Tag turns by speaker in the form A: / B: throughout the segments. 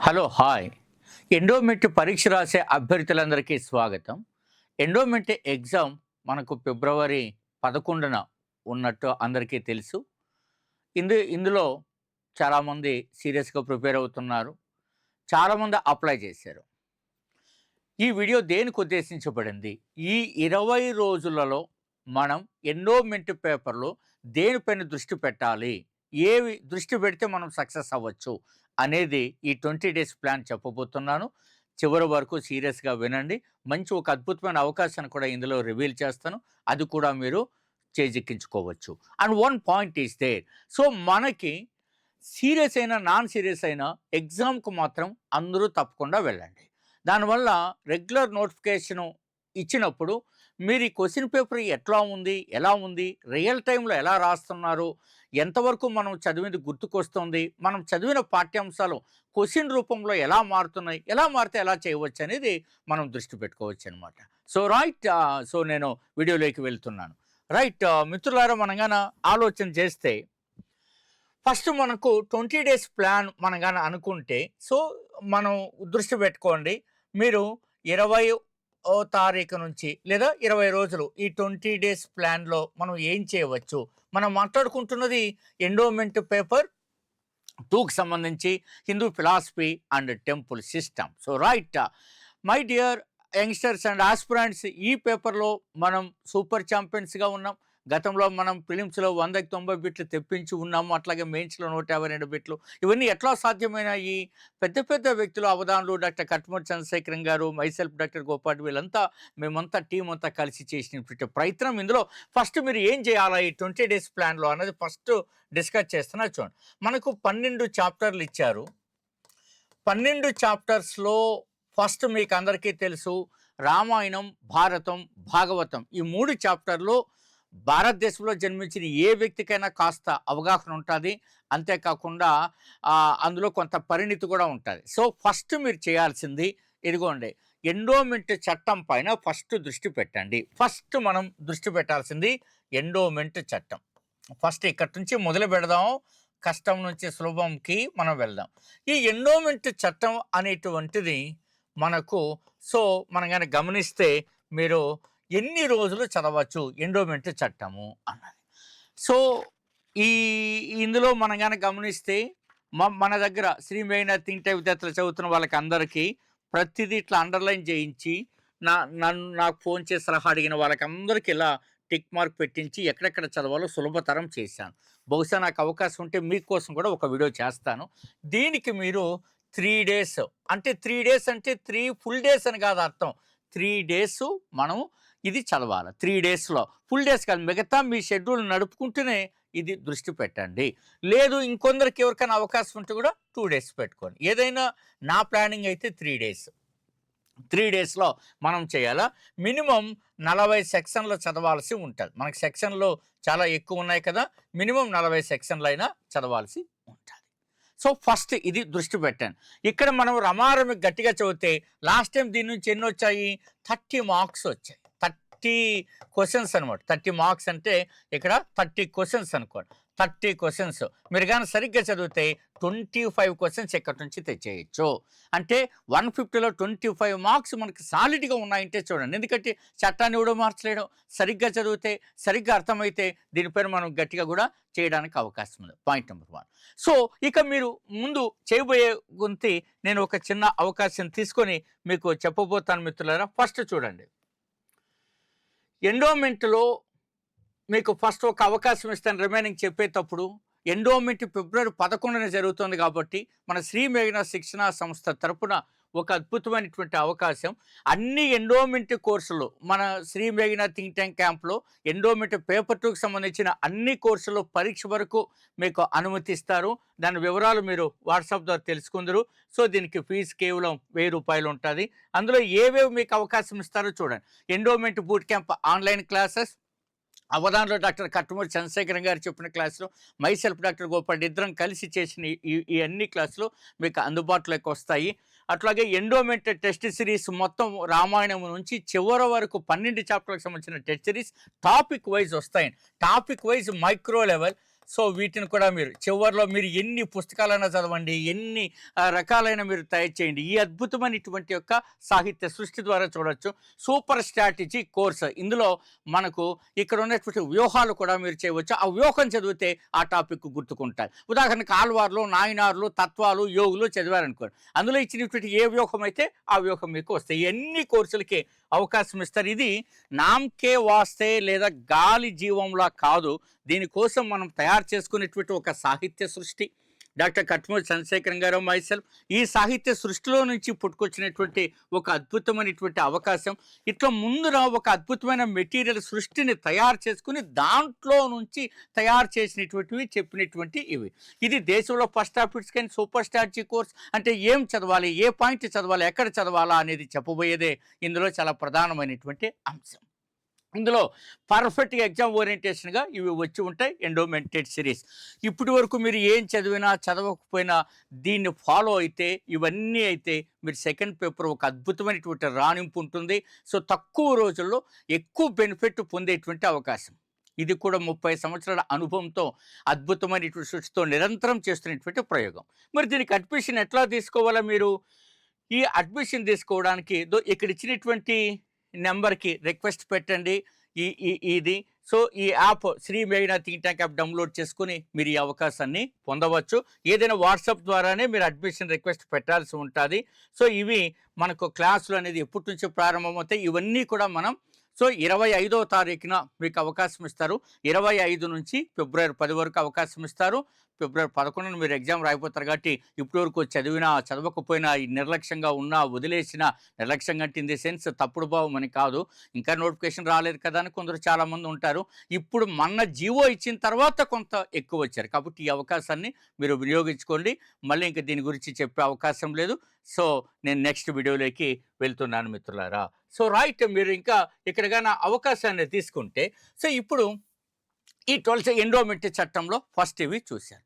A: Hello hi. Endowment పరీక్ష రాసే అభ్యర్థులందరికీ స్వాగతం. ఎండోమెంట్ ఎగ్జామ్ మనకు ఫిబ్రవరి పదకొండున ఉన్నట్టు అందరికీ తెలుసు. ఇందు ఇందులో చాలామంది సీరియస్గా ప్రిపేర్ అవుతున్నారు. చాలామంది అప్లై చేశారు. ఈ వీడియో దేనికి ఉద్దేశించబడింది? ఈ ఇరవై రోజులలో మనం ఎండోమెంట్ పేపర్లో దేనిపైన దృష్టి పెట్టాలి? ఏవి దృష్టి పెడితే మనం సక్సెస్ అవ్వచ్చు? అనేది ఈ ట్వంటీ డేస్ ప్లాన్ చెప్పబోతున్నాను. చివరి వరకు సీరియస్గా వినండి. మంచి ఒక అద్భుతమైన అవకాశాన్ని కూడా ఇందులో రివీల్ చేస్తాను. అది కూడా మీరు చేజిక్కించుకోవచ్చు. And one point is there. So మనకి సీరియస్ అయినా నాన్ సీరియస్ అయినా ఎగ్జామ్కు మాత్రం అందరూ తప్పకుండా వెళ్ళండి. దానివల్ల రెగ్యులర్ నోటిఫికేషను ఇచ్చినప్పుడు మీరు ఈ క్వశ్చన్ పేపర్ ఎట్లా ఉంది ఎలా ఉంది రియల్ టైంలో ఎలా రాస్తున్నారు ఎంతవరకు మనం చదివింది గుర్తుకొస్తుంది మనం చదివిన పాఠ్యాంశాలు క్వశ్చన్ రూపంలో ఎలా మారుతున్నాయి ఎలా మారితే ఎలా చేయవచ్చు అనేది మనం దృష్టి పెట్టుకోవచ్చు అనమాట సో రైట్ సో నేను వీడియోలోకి వెళ్తున్నాను. రైట్ మిత్రులారా మనగాన ఆలోచన చేస్తే ఫస్ట్ మనకు ట్వంటీ డేస్ ప్లాన్ మనగాన అనుకుంటే సో మనం దృష్టి పెట్టుకోండి మీరు ఇరవై తారీఖు నుంచి లేదా ఇరవై రోజులు ఈ ట్వంటీ డేస్ ప్లాన్లో మనం ఏం చేయవచ్చు? మనం మాట్లాడుకుంటున్నది ఎండోమెంట్ పేపర్ టూకి సంబంధించి Hindu philosophy and temple system so right my dear youngsters and aspirants ఈ పేపర్లో మనం సూపర్ ఛాంపియన్స్గా ఉన్నాం. గతంలో మనం ఫిలిమ్స్లో వందకి తొంభై బిట్లు తెప్పించి ఉన్నాము. అట్లాగే మెయిన్స్లో నూట యాభై రెండు బిట్లు. ఇవన్నీ ఎట్లా సాధ్యమైనాయి పెద్ద పెద్ద వ్యక్తులు అవధానులు డాక్టర్ కట్మూర్ చంద్రశేఖరం గారు మైసెల్ఫ్ డాక్టర్ గోపాటి వీళ్ళంతా మేమంతా టీం అంతా కలిసి చేసినటువంటి ప్రయత్నం. ఇందులో ఫస్ట్ మీరు ఏం చేయాలా? ఈ ట్వంటీ డేస్ ప్లాన్లో అన్నది ఫస్ట్ డిస్కస్ చేస్తున్నా చూడండి. మనకు పన్నెండు చాప్టర్లు ఇచ్చారు. పన్నెండు చాప్టర్స్లో ఫస్ట్ మీకు అందరికీ తెలుసు రామాయణం భారతం భాగవతం. ఈ మూడు చాప్టర్లో భారతదేశంలో జన్మించిన ఏ వ్యక్తికైనా కాస్త అవగాహన ఉంటుంది. అంతేకాకుండా అందులో కొంత పరిణితి కూడా ఉంటుంది. సో ఫస్ట్ మీరు చేయాల్సింది ఇదిగోండి ఎండోమెంట్ చట్టం పైన ఫస్ట్ దృష్టి పెట్టండి. ఫస్ట్ మనం దృష్టి పెట్టాల్సింది ఎండోమెంట్ చట్టం. ఫస్ట్ ఇక్కడి నుంచి మొదలు పెడదాం. కష్టం నుంచి సులభంకి మనం వెళ్దాం. ఈ ఎండోమెంట్ చట్టం అనేటువంటిది మనకు సో మనం కానీ గమనిస్తే మీరు ఎన్ని రోజులు చదవచ్చు? ఎండోమెంట్ చట్టము అన్నది. సో ఈ ఇందులో మనం కానీ గమనిస్తే మ- మన దగ్గర శ్రీ మేఘనాథ్ థింక్ టైప్ విద్యార్థులు చదువుతున్న వాళ్ళకి అందరికీ ప్రతిదీ ఇట్లా అండర్లైన్ చేయించి నా నన్ను నాకు ఫోన్ చేసి సలహా అడిగిన వాళ్ళకి అందరికీ ఇలా టిక్ మార్క్ పెట్టించి ఎక్కడెక్కడ చదవాలో సులభతరం చేశాను. బహుశా నాకు అవకాశం ఉంటే మీకోసం కూడా ఒక వీడియో చేస్తాను. దీనికి మీరు త్రీ డేస్ అంటే త్రీ డేస్ అంటే త్రీ ఫుల్ డేస్ అని కాదు అర్థం. త్రీ డేస్ మనం ఇది చదవాలి. త్రీ డేస్లో ఫుల్ డేస్ కాదు మిగతా మీ షెడ్యూల్ నడుపుకుంటూనే ఇది దృష్టి పెట్టండి. లేదు ఇంకొందరికి ఎవరికైనా అవకాశం ఉంటే కూడా టూ డేస్ పెట్టుకోండి. ఏదైనా నా ప్లానింగ్ అయితే త్రీ డేస్. త్రీ డేస్లో మనం చేయాలా? మినిమం నలభై సెక్షన్లు చదవాల్సి ఉంటుంది. మనకి సెక్షన్లు చాలా ఎక్కువ ఉన్నాయి కదా మినిమం నలభై సెక్షన్లు అయినా చదవాల్సి ఉంటుంది. సో ఫస్ట్ ఇది దృష్టి పెట్టాను. ఇక్కడ మనం రమారమి గట్టిగా చదివితే లాస్ట్ టైం దీని నుంచి ఎన్ని వచ్చాయి? థర్టీ మార్క్స్ వచ్చాయి. థర్టీ క్వశ్చన్స్ అనమాట థర్టీ మార్క్స్ అంటే ఇక్కడ థర్టీ క్వశ్చన్స్ అనుకోండి. Thirty questions. మీరు కానీ సరిగ్గా చదివితే ట్వంటీ ఫైవ్ క్వశ్చన్స్ ఎక్కడి నుంచి తెచ్చేయచ్చు. అంటే వన్ ఫిఫ్టీలో ట్వంటీ ఫైవ్ మార్క్స్ మనకి సాలిడ్గా ఉన్నాయంటే చూడండి. ఎందుకంటే చట్టాన్ని కూడా మార్చలేడం? సరిగ్గా చదివితే సరిగ్గా అర్థమైతే దీనిపైన మనం గట్టిగా కూడా చేయడానికి అవకాశం ఉంది. Point number one. సో ఇక మీరు ముందు చేయబోయే గుంతి నేను ఒక చిన్న అవకాశం తీసుకొని మీకు చెప్పబోతాను మిత్రులారా. ఫస్ట్ చూడండి. ఎండోమెంట్లో మీకు ఫస్ట్ ఒక అవకాశం ఇస్తాను రిమైనింగ్ చెప్పేటప్పుడు. ఎండోమెంట్ ఫిబ్రవరి పదకొండున జరుగుతుంది కాబట్టి మన శ్రీ మేఘన శిక్షణ సంస్థ తరపున ఒక అద్భుతమైనటువంటి అవకాశం. అన్ని ఎండోమెంట్ కోర్సులు మన శ్రీ మేఘన థింక్ ట్యాంక్ క్యాంప్లో ఎండోమెంట్ పేపర్ టూకి సంబంధించిన అన్ని కోర్సులు పరీక్ష వరకు మీకు అనుమతిస్తారు. దాని వివరాలు మీరు వాట్సాప్ ద్వారా తెలుసుకుందరు. సో దీనికి ఫీజు కేవలం వెయ్యి రూపాయలు ఉంటుంది. అందులో ఏవేవి మీకు అవకాశం ఇస్తారో చూడండి. Endowment boot camp online classes అవధానంలో doctor Kattumuri Chandrasekharam గారు చెప్పిన క్లాసులో మైసెల్ఫ్ డాక్టర్ గోపాల్ ఇద్దరం కలిసి చేసిన ఈ- ఈ ఈ అన్ని క్లాసులు మీకు అందుబాటులోకి వస్తాయి. అట్లాగే ఎండోమెంట్ టెస్ట్ సిరీస్ మొత్తం రామాయణం నుంచి చివరి వరకు పన్నెండు చాప్టర్లకు సంబంధించిన టెస్ట్ సిరీస్ టాపిక్ వైజ్ వస్తాయి. Topic wise micro level so వీటిని కూడా మీరు చివరిలో మీరు ఎన్ని పుస్తకాలైనా చదవండి ఎన్ని రకాలైన మీరు తయారు చేయండి. ఈ అద్భుతమైనటువంటి యొక్క సాహిత్య సృష్టి ద్వారా చూడవచ్చు సూపర్ స్ట్రాటజీ కోర్స్. ఇందులో మనకు ఇక్కడ ఉన్నటువంటి వ్యూహాలు కూడా మీరు చేయవచ్చు. ఆ వ్యూహం చదివితే ఆ టాపిక్ గుర్తుకుంటాయి. ఉదాహరణకు ఆల్వార్లు నాయనార్లు తత్వాలు యోగులు చదివారనుకోండి. అందులో ఇచ్చినటువంటి ఏ వ్యూహం అయితే ఆ వ్యూహం మీకు వస్తాయి. ఎన్ని కోర్సులకి అవకాశం ఇస్తారు? ఇది నామ్కే వాస్తే లేదా గాలి జీవంలా కాదు. దీనికోసం మనం తయారు చేసుకునేటువంటి ఒక సాహిత్య సృష్టి. డాక్టర్ కట్మూరి చంద్రశేఖరం గారు మైసెల్ ఈ సాహిత్య సృష్టిలో నుంచి పుట్టుకొచ్చినటువంటి ఒక అద్భుతమైనటువంటి అవకాశం. ఇట్లా ముందున ఒక అద్భుతమైన మెటీరియల్ సృష్టిని తయారు చేసుకుని దాంట్లో నుంచి తయారు చేసినటువంటివి చెప్పినటువంటి ఇవి. ఇది దేశంలో ఫస్ట్ ఆఫీస్ కానీ సూపర్ స్టార్జీ కోర్స్ అంటే ఏం చదవాలి ఏ పాయింట్ చదవాలి ఎక్కడ చదవాలా అనేది చెప్పబోయేదే. ఇందులో చాలా ప్రధానమైనటువంటి అంశం. ఇందులో పర్ఫెక్ట్గా ఎగ్జామ్ ఓరియంటేషన్గా ఇవి వచ్చి ఉంటాయి ఎండోమెంటెడ్ సిరీస్. ఇప్పటి వరకు మీరు ఏం చదివినా చదవకపోయినా దీన్ని ఫాలో అయితే ఇవన్నీ అయితే మీరు సెకండ్ పేపర్ ఒక అద్భుతమైనటువంటి రాణింపు ఉంటుంది. సో తక్కువ రోజుల్లో ఎక్కువ బెనిఫిట్ పొందేటువంటి అవకాశం. ఇది కూడా ముప్పై సంవత్సరాల అనుభవంతో అద్భుతమైనటువంటి సృష్టితో నిరంతరం చేస్తున్నటువంటి ప్రయోగం. మరి దీనికి అడ్మిషన్ ఎట్లా తీసుకోవాలా మీరు? ఈ అడ్మిషన్ తీసుకోవడానికి దో ఇక్కడ ఇచ్చినటువంటి నెంబర్కి రిక్వెస్ట్ పెట్టండి. ఈ ఇది. సో ఈ యాప్ శ్రీ మేఘనా థింక్ ట్యాంక్ యాప్ డౌన్లోడ్ చేసుకుని మీరు ఈ అవకాశాన్ని పొందవచ్చు. ఏదైనా వాట్సాప్ ద్వారానే మీరు అడ్మిషన్ రిక్వెస్ట్ పెట్టాల్సి ఉంటుంది. సో ఇవి మనకు క్లాసులు అనేది ఎప్పటి నుంచి ప్రారంభమవుతాయి ఇవన్నీ కూడా మనం సో ఇరవై ఐదో తారీఖున మీకు అవకాశం ఇస్తారు. ఇరవై ఐదు నుంచి ఫిబ్రవరి పది వరకు అవకాశం ఇస్తారు. ఫిబ్రవరి పదకొండున మీరు ఎగ్జామ్ రాయిపోతారు కాబట్టి ఇప్పటి వరకు చదివినా చదవకపోయినా నిర్లక్ష్యంగా ఉన్నా వదిలేసినా నిర్లక్ష్యంగా అంటే ఇన్ ది సెన్స్ తప్పుడు భావం అని కాదు. ఇంకా నోటిఫికేషన్ రాలేదు కదా అని కొందరు చాలామంది ఉంటారు. ఇప్పుడు మన జీవో ఇచ్చిన తర్వాత కొంత ఎక్కువ వచ్చారు. కాబట్టి ఈ అవకాశాన్ని మీరు వినియోగించుకోండి. మళ్ళీ ఇంకా దీని గురించి చెప్పే అవకాశం లేదు. సో నేను నెక్స్ట్ వీడియోలోకి వెళ్తున్నాను మిత్రులారా. సో రైట్ మీరు ఇంకా ఎక్కడికైనా అవకాశాన్ని తీసుకుంటే సో ఇప్పుడు ఈ ట్వెల్త్ ఎండోమెంట్ చట్టంలో ఫస్ట్ ఇవి చూశారు.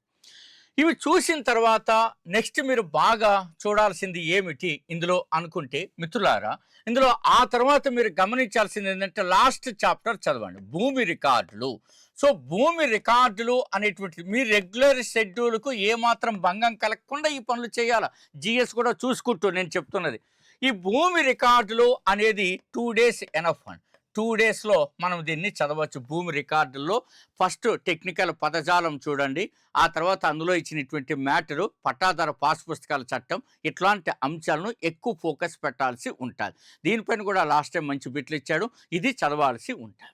A: ఇవి చూసిన తర్వాత నెక్స్ట్ మీరు బాగా చూడాల్సింది ఏమిటి ఇందులో అనుకుంటే మిత్రులారా ఇందులో ఆ తర్వాత మీరు గమనించాల్సింది ఏంటంటే లాస్ట్ చాప్టర్ చదవండి. భూమి రికార్డులు. సో భూమి రికార్డులు అనేటువంటి మీ రెగ్యులర్ షెడ్యూల్కు ఏమాత్రం భంగం కలగకుండా ఈ పనులు చేయాలి? జిఎస్ కూడా చూసుకుంటూ నేను చెప్తున్నది. ఈ భూమి రికార్డులు అనేది two days enough and. Two డేస్లో మనం దీన్ని చదవచ్చు. భూమి రికార్డుల్లో ఫస్ట్ టెక్నికల్ పదజాలం చూడండి. ఆ తర్వాత అందులో ఇచ్చినటువంటి మ్యాటరు పట్టాదార పాస్ పుస్తకాల చట్టం ఇట్లాంటి అంశాలను ఎక్కువ ఫోకస్ పెట్టాల్సి ఉంటుంది. దీనిపైన కూడా లాస్ట్ టైం మంచి బిట్లు ఇచ్చాడు. ఇది చదవాల్సి ఉంటుంది.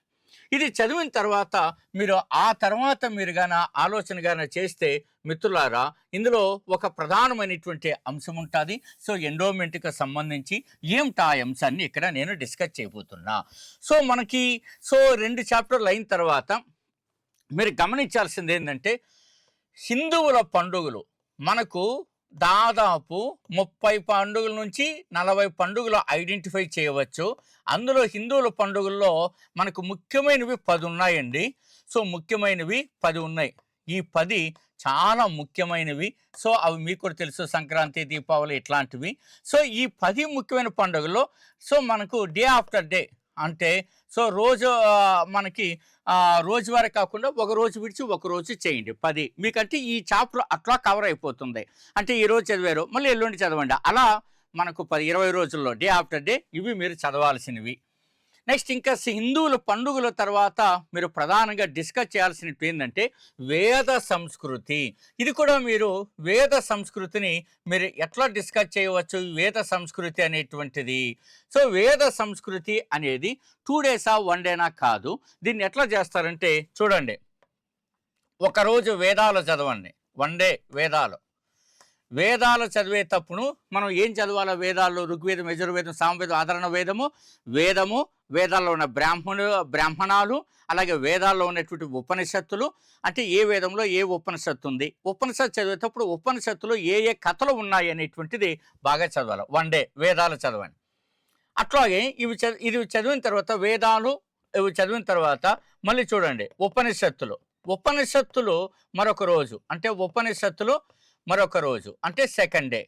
A: ఇది చదివిన తర్వాత మీరు ఆ తర్వాత మీరు గాన ఆలోచన గాన చేస్తే మిత్రులారా ఇందులో ఒక ప్రధానమైనటువంటి అంశం ఉంటుంది. సో ఎండోమెంట్కి సంబంధించి ఏమిటి ఆ అంశాన్ని ఇక్కడ నేను డిస్కస్ చేయబోతున్నా. సో మనకి సో రెండు చాప్టర్లు అయిన తర్వాత మీరు గమనించాల్సింది ఏంటంటే హిందువుల పండుగలు మనకు దాదాపు ముప్పై పండుగల నుంచి నలభై పండుగలు ఐడెంటిఫై చేయవచ్చు. అందులో హిందువుల పండుగల్లో మనకు ముఖ్యమైనవి పది ఉన్నాయండి. సో ముఖ్యమైనవి పది ఉన్నాయి. ఈ పది చాలా ముఖ్యమైనవి. సో అవి మీకు కూడా తెలుసు సంక్రాంతి దీపావళి ఇట్లాంటివి. సో ఈ పది ముఖ్యమైన పండుగల్లో సో మనకు డే ఆఫ్టర్ డే అంటే సో రోజు మనకి రోజువారీ కాకుండా ఒక రోజు విడిచి ఒక రోజు చేయండి. పది. మీకంటే ఈ చాప్టర్ అట్లా కవర్ అయిపోతుంది. అంటే ఈరోజు చదివారు మళ్ళీ ఎల్లుండి చదవండి. అలా మనకు పది ఇరవై రోజుల్లో డే ఆఫ్టర్ డే ఇవి మీరు చదవాల్సినవి. నెక్స్ట్ ఇంకా హిందువుల పండుగల తర్వాత మీరు ప్రధానంగా డిస్కస్ చేయాల్సినట్టు ఏంటంటే వేద సంస్కృతి. ఇది కూడా మీరు వేద సంస్కృతిని మీరు ఎట్లా డిస్కస్ చేయవచ్చు? వేద సంస్కృతి అనేటువంటిది. సో వేద సంస్కృతి అనేది టూ డేసా వన్ డేనా కాదు. దీన్ని ఎట్లా చేస్తారంటే చూడండి. ఒకరోజు వేదాలు చదవండి. వన్ డే వేదాలు. వేదాలు చదివేటప్పుడు మనం ఏం చదవాలో వేదాల్లో ఋగ్వేదం యజుర్వేదం సామవేదం ఆదరణ వేదము వేదము వేదాల్లో ఉన్న బ్రాహ్మణు బ్రాహ్మణాలు అలాగే వేదాల్లో ఉన్నటువంటి ఉపనిషత్తులు. అంటే ఏ వేదంలో ఏ ఉపనిషత్తు ఉంది? ఉపనిషత్తు చదివేటప్పుడు ఉపనిషత్తులో ఏ ఏ కథలు ఉన్నాయి అనేటువంటిది బాగా చదవాలి. వన్ డే వేదాలు చదవండి. అట్లాగే ఇవి చదివి ఇది చదివిన తర్వాత వేదాలు ఇవి చదివిన తర్వాత మళ్ళీ చూడండి. ఉపనిషత్తులు. ఉపనిషత్తులు మరొక రోజు. అంటే ఉపనిషత్తులు మరొక రోజు. అంటే సెకండ్ డే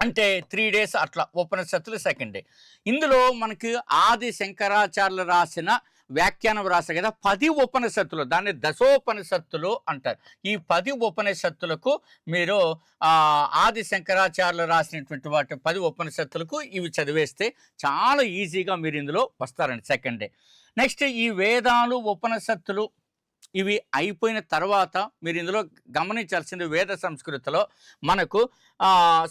A: అంటే త్రీ డేస్ అట్లా ఉపనిషత్తులు సెకండ్ డే ఇందులో మనకి ఆది శంకరాచార్యులు రాసిన వ్యాఖ్యానం రాశారు కదా పది ఉపనిషత్తులు. దాన్ని దశోపనిషత్తులు అంటారు. ఈ పది ఉపనిషత్తులకు మీరు ఆది శంకరాచార్యులు రాసినటువంటి వాటి పది ఉపనిషత్తులకు ఇవి చదివేస్తే చాలా ఈజీగా మీరు ఇందులో వస్తారండి సెకండ్ డే నెక్స్ట్ ఈ వేదాలు ఉపనిషత్తులు ఇవి అయిపోయిన తర్వాత మీరు ఇందులో గమనించాల్సింది వేద సంస్కృతిలో మనకు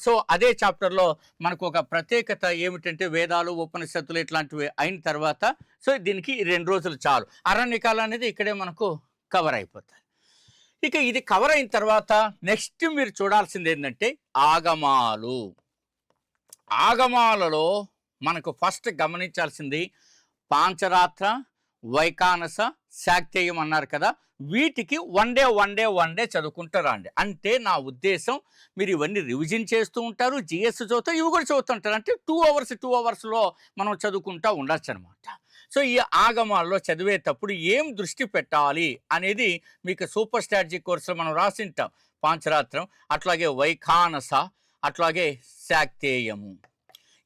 A: సో అదే చాప్టర్లో మనకు ఒక ప్రత్యేకత ఏమిటంటే వేదాలు ఉపనిషత్తులు ఇట్లాంటివి అయిన తర్వాత సో దీనికి రెండు రోజులు చాలు. అరణ్యకాలం అనేది ఇక్కడే మనకు కవర్ అయిపోతుంది ఇక ఇది కవర్ అయిన తర్వాత నెక్స్ట్ మీరు చూడాల్సింది ఏంటంటే ఆగమాలు. ఆగమాలలో మనకు ఫస్ట్ గమనించాల్సింది పాంచరాత్ర వైకానస శాక్తేయం అన్నారు కదా వీటికి one day one day one day చదువుకుంటారా అండి అంటే నా ఉద్దేశం మీరు ఇవన్నీ రివిజన్ చేస్తూ ఉంటారు జిఎస్ చదువుతారు ఇవి కూడా చదువుతుంటారు. అంటే టూ అవర్స్ టూ అవర్స్లో మనం చదువుకుంటా ఉండొచ్చు అనమాట సో ఈ ఆగమాల్లో చదివేటప్పుడు ఏం దృష్టి పెట్టాలి అనేది మీకు సూపర్ స్ట్రాటజీ కోర్సులో మనం రాసింటాం. పాంచరాత్రం అట్లాగే వైఖానస అట్లాగే శాక్తేయము.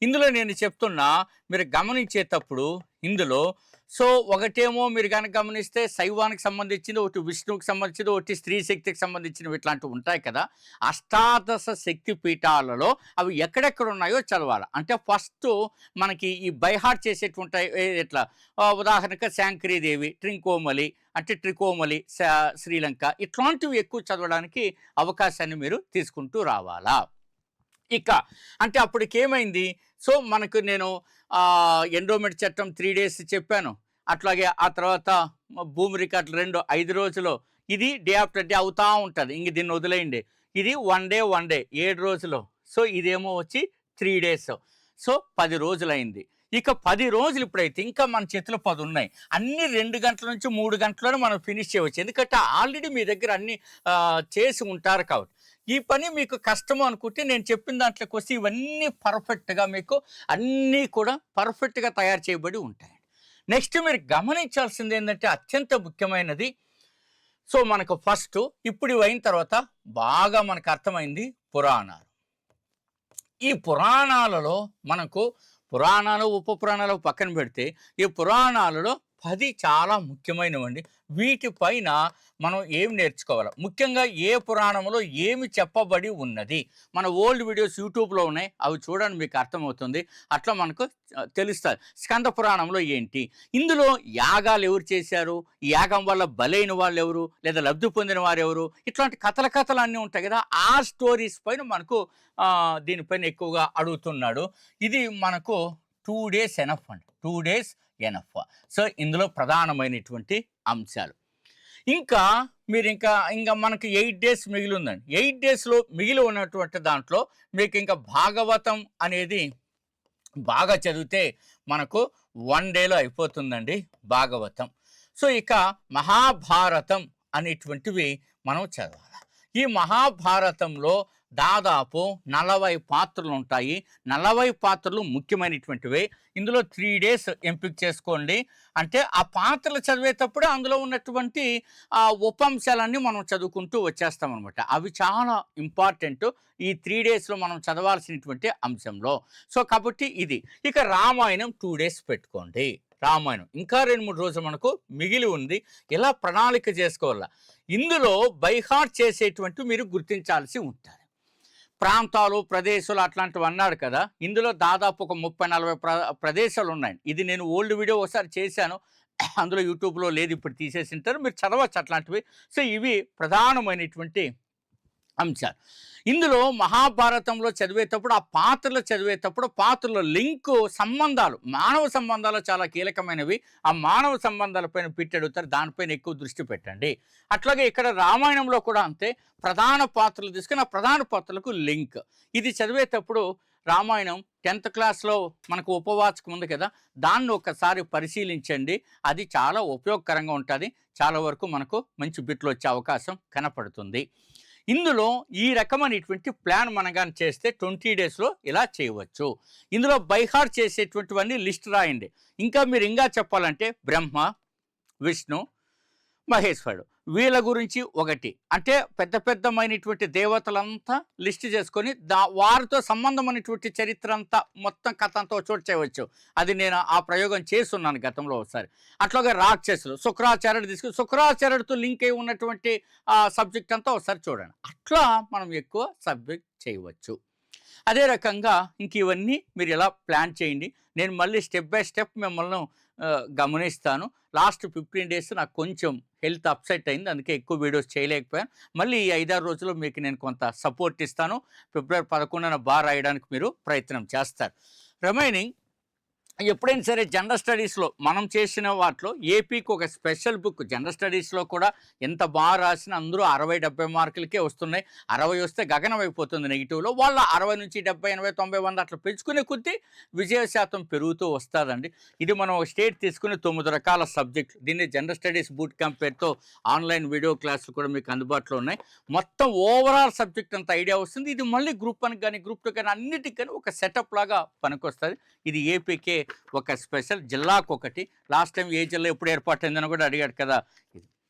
A: ఇందులో నేను చెప్తున్నా మీరు గమనించేటప్పుడు ఇందులో సో ఒకటేమో మీరు కనుక గమనిస్తే శైవానికి సంబంధించింది ఒకటి విష్ణువుకి సంబంధించింది ఒకటి స్త్రీ శక్తికి సంబంధించినవి ఇట్లాంటివి ఉంటాయి కదా. అష్టాదశ శక్తి పీఠాలలో అవి ఎక్కడెక్కడ ఉన్నాయో చదవాలి. అంటే ఫస్ట్ మనకి ఈ బైహార్ట్ చేసేటువంటి ఉంటాయి ఎట్లా? ఉదాహరణకు శాంక్రీదేవి ట్రింకోమలి అంటే ట్రికోమలి శా- శ్రీలంక ఇట్లాంటివి ఎక్కువ చదవడానికి అవకాశాన్ని మీరు తీసుకుంటూ రావాలా. ఇక. అంటే అప్పటికి ఏమైంది సో మనకు నేను ఎండోమెంట్ చట్టం త్రీ డేస్ చెప్పాను. అట్లాగే ఆ తర్వాత భూమి రికార్డులు రెండు ఐదు రోజులు. ఇది డే ఆఫ్టర్ డే అవుతూ ఉంటుంది. ఇంక దీన్ని వదిలేయండి. ఇది వన్ డే వన్ డే ఏడు రోజులు. సో ఇదేమో వచ్చి త్రీ డేస్. సో పది రోజులైంది. ఇక పది రోజులు ఇప్పుడైతే ఇంకా మన చేతిలో పది ఉన్నాయి. అన్ని రెండు గంటల నుంచి మూడు గంటల్లోనే మనం ఫినిష్ చేయవచ్చు. ఎందుకంటే ఆల్రెడీ మీ దగ్గర అన్ని చేసి ఉంటారు కాబట్టి. ఈ పని మీకు కష్టము అనుకుంటే నేను చెప్పిన దాంట్లోకి వస్తే ఇవన్నీ పర్ఫెక్ట్గా మీకు అన్నీ కూడా పర్ఫెక్ట్గా తయారు చేయబడి ఉంటాయి నెక్స్ట్ మీరు గమనించాల్సింది ఏంటంటే అత్యంత ముఖ్యమైనది. సో మనకు ఫస్ట్ ఇప్పుడు ఇవి అయిన తర్వాత బాగా మనకు అర్థమైంది పురాణాలు. ఈ పురాణాలలో మనకు పురాణాలు ఉప పురాణాలు పక్కన పెడితే ఈ పురాణాలలో పది చాలా ముఖ్యమైనవండి. వీటిపైన మనం ఏం నేర్చుకోవాలి? ముఖ్యంగా ఏ పురాణంలో ఏమి చెప్పబడి ఉన్నది? మన ఓల్డ్ వీడియోస్ యూట్యూబ్లో ఉన్నాయి. అవి చూడండి మీకు అర్థమవుతుంది. అట్లా మనకు తెలుస్తుంది స్కంద పురాణంలో ఏంటి? ఇందులో యాగాలు ఎవరు చేశారు? యాగం వల్ల బలైన వాళ్ళు ఎవరు? లేదా లబ్ధి పొందిన వారు ఎవరు? ఇట్లాంటి కథల కథలు అన్నీ ఉంటాయి కదా. ఆ స్టోరీస్ పైన మనకు దీనిపైన ఎక్కువగా అడుగుతున్నాడు. ఇది మనకు టూ డేస్ ఎనఫ్ అండి. టూ డేస్ ఎనఫ్ సో ఇందులో ప్రధానమైనటువంటి అంశాలు. ఇంకా మీరు ఇంకా ఇంకా మనకి ఎయిట్ డేస్ మిగిలి ఉందండి ఎయిట్ డేస్లో మిగిలి ఉన్నటువంటి దాంట్లో మీకు ఇంకా భాగవతం అనేది బాగా చదివితే మనకు వన్ డేలో అయిపోతుందండి భాగవతం. సో ఇక మహాభారతం అనేటువంటివి మనం చదవాలి. ఈ మహాభారతంలో దాదాపు నలభై పాత్రలు ఉంటాయి నలభై పాత్రలు ముఖ్యమైనటువంటివి. ఇందులో త్రీ డేస్ ఎంపిక చేసుకోండి. అంటే ఆ పాత్రలు చదివేటప్పుడే అందులో ఉన్నటువంటి ఆ ఉపంశాలన్నీ మనం చదువుకుంటూ వచ్చేస్తాం అనమాట అవి చాలా ఇంపార్టెంట్ ఈ త్రీ డేస్లో మనం చదవాల్సినటువంటి అంశంలో. సో కాబట్టి ఇది. ఇక రామాయణం టూ డేస్ పెట్టుకోండి. రామాయణం. ఇంకా రెండు మూడు రోజులు మనకు మిగిలి ఉంది. ఇలా ప్రణాళిక చేసుకోవాల? ఇందులో బైహార్ట్ చేసేటువంటి మీరు గుర్తించాల్సి ఉంటుంది ప్రాంతాలు ప్రదేశాలు అట్లాంటివి అన్నాడు కదా. ఇందులో దాదాపు ఒక ముప్పై నలభై ప్ర ప్రదేశాలు ఉన్నాయి. ఇది నేను ఓల్డ్ వీడియో ఒకసారి చేశాను. అందులో యూట్యూబ్లో లేదు ఇప్పుడు తీసేసి ఉంటారు. మీరు చదవచ్చు అట్లాంటివి. సో ఇవి ప్రధానమైనటువంటి అంశాలు. ఇందులో మహాభారతంలో చదివేటప్పుడు ఆ పాత్రలు చదివేటప్పుడు పాత్రల లింకు సంబంధాలు మానవ సంబంధాలు చాలా కీలకమైనవి. ఆ మానవ సంబంధాలపైన పెట్టడుతారు దానిపైన ఎక్కువ దృష్టి పెట్టండి. అట్లాగే ఇక్కడ రామాయణంలో కూడా అంతే ప్రధాన పాత్రలు తీసుకుని ఆ ప్రధాన పాత్రలకు లింక్. ఇది చదివేటప్పుడు రామాయణం టెన్త్ క్లాస్లో మనకు ఉపవాచకం ఉంది కదా దాన్ని ఒకసారి పరిశీలించండి. అది చాలా ఉపయోగకరంగా ఉంటుంది. చాలా వరకు మనకు మంచి బిట్లు వచ్చే అవకాశం కనపడుతుంది. ఇందులో ఈ రకమైనటువంటి ప్లాన్ మనం కానీ చేస్తే ట్వంటీ డేస్లో ఇలా చేయవచ్చు. ఇందులో బైహార్ చేసేటువంటివన్నీ లిస్ట్ రాయండి. ఇంకా మీరు ఇంకా చెప్పాలంటే బ్రహ్మ విష్ణు మహేశ్వరుడు. వీళ్ళ గురించి ఒకటి. అంటే పెద్ద పెద్దమైనటువంటి దేవతలంతా లిస్ట్ చేసుకొని దా వారితో సంబంధమైనటువంటి చరిత్ర అంతా మొత్తం కథ అంతా చోటు చేయవచ్చు. అది నేను ఆ ప్రయోగం చేస్తున్నాను గతంలో ఒకసారి. అట్లాగే రాక్షసులు శుక్రాచార్యుడు తీసుకుని శుక్రాచార్యుడితో లింక్ అయి ఉన్నటువంటి ఆ సబ్జెక్ట్ అంతా ఒకసారి చూడండి. అట్లా మనం ఎక్కువ సబ్జెక్ట్ చేయవచ్చు. అదే రకంగా ఇంక ఇవన్నీ మీరు ఎలా ప్లాన్ చేయండి. నేను మళ్ళీ స్టెప్ బై స్టెప్ మిమ్మల్ని గమనిస్తాను. లాస్ట్ ఫిఫ్టీన్ డేస్ నాకు కొంచెం హెల్త్ అప్సెట్ అయింది. అందుకే ఎక్కువ వీడియోస్ చేయలేకపోయాను. మళ్ళీ ఈ ఐదారు రోజుల్లో మీకు నేను కొంత సపోర్ట్ ఇస్తాను. ఫిబ్రవరి పదకొండున బాగా రాయడానికి మీరు ప్రయత్నం చేస్తారు. రిమైనింగ్ ఎప్పుడైనా సరే జనరల్ స్టడీస్లో మనం చేసిన వాటిలో ఏపీకి ఒక స్పెషల్ బుక్ జనరల్ స్టడీస్లో కూడా ఎంత బాగా రాసినా అందరూ అరవై డెబ్బై మార్కులకే వస్తున్నాయి. అరవై వస్తే గగనం అయిపోతుంది నెగిటివ్లో వాళ్ళ అరవై నుంచి డెబ్బై ఎనభై తొంభై వంద అట్లా పెంచుకునే కొద్దీ విజయ శాతం పెరుగుతూ వస్తుందండి. ఇది మనం ఒక స్టేట్ తీసుకుని తొమ్మిది రకాల సబ్జెక్ట్ దీన్ని జనరల్ స్టడీస్ బూట్ క్యాంప్ పేరుతో ఆన్లైన్ వీడియో క్లాసులు కూడా మీకు అందుబాటులో ఉన్నాయి. మొత్తం ఓవరాల్ సబ్జెక్ట్ అంత ఐడియా వస్తుంది. ఇది మళ్ళీ గ్రూప్ వన్ కానీ గ్రూప్ టూ కానీ అన్నిటికీ కానీ ఒక సెటప్ లాగా పనికొస్తుంది. ఇది ఏపీకే ఒక స్పెషల్ జిల్లాకు ఒకటి లాస్ట్ టైం ఏ జిల్లా ఎప్పుడు ఏర్పాటైందని కూడా అడిగాడు కదా.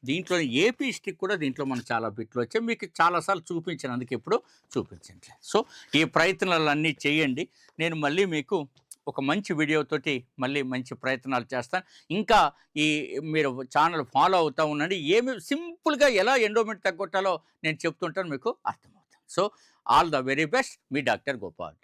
A: దీంట్లో ఏపీ స్టిక్ కూడా దీంట్లో మనం చాలా బిట్లు వచ్చాయి. మీకు చాలాసార్లు చూపించాను. అందుకే ఇప్పుడు చూపించండి. సో ఈ ప్రయత్నాలన్నీ చేయండి. నేను మళ్ళీ మీకు ఒక మంచి వీడియోతోటి మళ్ళీ మంచి ప్రయత్నాలు చేస్తాను. ఇంకా ఈ మీరు ఛానల్ ఫాలో అవుతూ ఉండండి. ఏమి సింపుల్గా ఎలా ఎండోమెంట్ తగ్గొట్టాలో నేను చెప్తుంటాను మీకు అర్థమవుతాను so all the very best. Me doctor Gopal